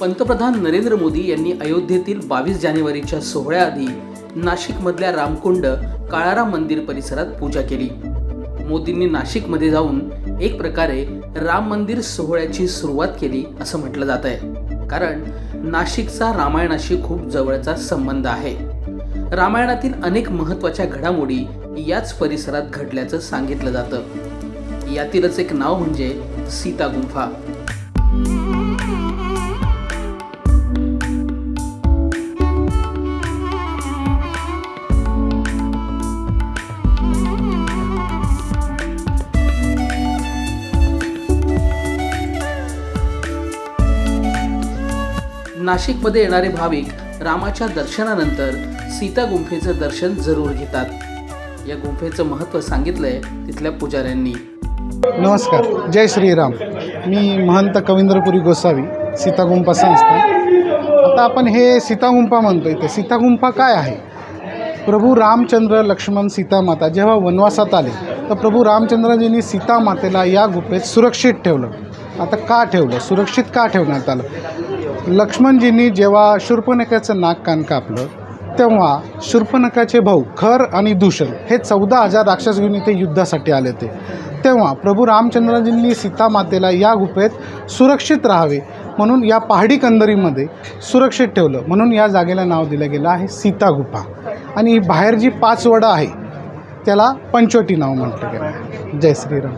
पंतप्रधान नरेंद्र मोदी यांनी अयोध्येतील बावीस जानेवारीच्या सोहळ्याआधी नाशिकमधल्या रामकुंड काळाराम मंदिर परिसरात पूजा केली. मोदींनी नाशिकमध्ये जाऊन एक प्रकारे राम मंदिर सोहळ्याची सुरुवात केली असं म्हटलं जात आहे. कारण नाशिकचा रामायणाशी खूप जवळचा संबंध आहे. रामायणातील अनेक महत्त्वाच्या घडामोडी याच परिसरात घडल्याचं सांगितलं जातं. यातीलच एक नाव म्हणजे सीता गुंफा. नाशिकमध्ये येणारे भाविक रामाच्या दर्शनानंतर सीता गुंफेचं दर्शन जरूर घेतात. या गुंफेचं महत्त्व सांगितलंय तिथल्या पुजाऱ्यांनी. नमस्कार जय श्रीराम. मी महंत कविंद्रपुरी गोसावी सीतागुंफा संस्था. आता आपण हे सीतागुंफा म्हणतो इथे सीतागुंफा काय आहे? प्रभू रामचंद्र लक्ष्मण सीतामाता जेव्हा वनवासात आले तर प्रभू रामचंद्रजींनी सीतामातेला या गुफेत सुरक्षित ठेवलं. आता का ठेवलं? सुरक्षित का ठेवण्यात आलं? लक्ष्मणजींनी जेव्हा शूर्पणखाचं नाक कान कापलं तेव्हा शूर्पणखाचे भाऊ खर आणि दूषण हे चौदा हजार राक्षस घेऊन इथे युद्धासाठी आले होते. तेव्हा प्रभू रामचंद्रजींनी सीतामातेला या गुफेत सुरक्षित राहावे म्हणून या पहाडी कंदरीमध्ये सुरक्षित ठेवलं. म्हणून या जागेला नाव दिलं गेलं आहे सीता गुफा आणि बाहेर जी पाच वडं आहे त्याला पंचवटी नाव म्हटलं गेलं जय श्रीराम.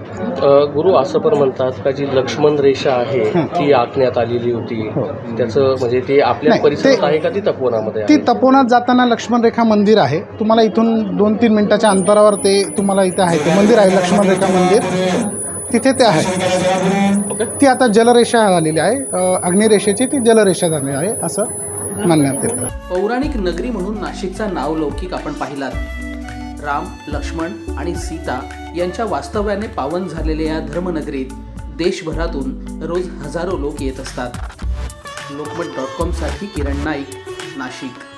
गुरु असं पण म्हणतात का जी लक्ष्मण रेषा आहे हं. ती आखण्यात आलेली होती. हो. त्याचं म्हणजे ते आपल्या नाही, परिसरात ते- आहे का ती तपोवनामध्ये ती आहे? तपोवनात जाताना लक्ष्मण रेखा मंदिर आहे. तुम्हाला इथून दोन तीन मिनिटाच्या अंतरावर ते तुम्हाला इथे आहे. ते मंदिर आहे लक्ष्मण रेखा मंदिर. तिथे ते आहे. ओके. ती आता जलरेषा झालेली आहे. अ, अग्निरेषेची ती जलरेषा झालेली आहे असं मानण्यात येतं. पौराणिक नगरी म्हणून नाशिकचा नावलौकिक आपण पाहिलात. राम लक्ष्मण आणि सीता यांच्या वास्तव्याने पावन झालेल्या या धर्मनगरीत देशभरातून रोज हजारो लोक येत असतात. लोकमत डॉट कॉमसाठी किरण नाईक नाशिक.